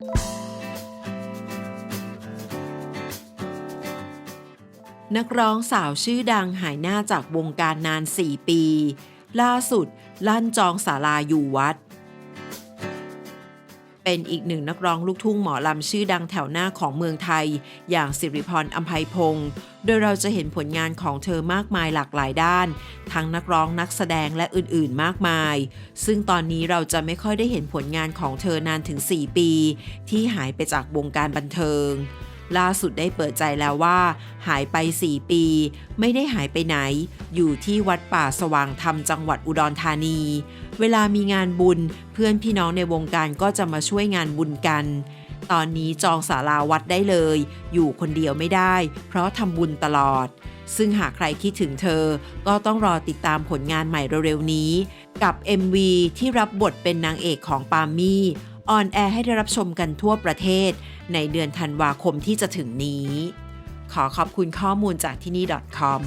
นักร้องสาวชื่อดังหายหน้าจากวงการนาน 4 ปี ล่าสุด ลั่นจองศาลาอยู่วัด เป็นอีกหนึ่งนักร้องลูกทุ่งหมอลำชื่อดังแถวหน้าของเมืองไทย อย่างสิริพรอัมภัยพงศ์โดยเราจะเห็นผลงานของเธอมากมายหลากหลายด้าน ทั้งนักร้องนักแสดงและอื่นๆ มากมาย ซึ่งตอนนี้เราจะไม่ค่อยได้เห็นผลงานของเธอนานถึง 4 ปี ที่หายไปจากวงการบันเทิง ล่าสุดได้เปิดใจแล้วว่า หายไป 4 ปี ไม่ได้หายไปไหน อยู่ที่วัดป่าสว่างธรรมจังหวัดอุดรธานี เวลามีงานบุญ เพื่อนพี่น้องในวงการก็จะมาช่วยงานบุญกัน ตอนนี้จองศาลาวัดได้เลย อยู่คนเดียวไม่ได้ เพราะทำบุญตลอด ซึ่งหากใครคิดถึงเธอ ก็ต้องรอติดตามผลงานใหม่เร็วๆนี้ กับ MV ที่รับบทเป็นนางเอกของปามี่ออนแอร์ให้ได้รับชมกันทั่วประเทศ ในเดือนธันวาคมที่จะถึงนี้ ขอขอบคุณข้อมูลจากที่นี่ .com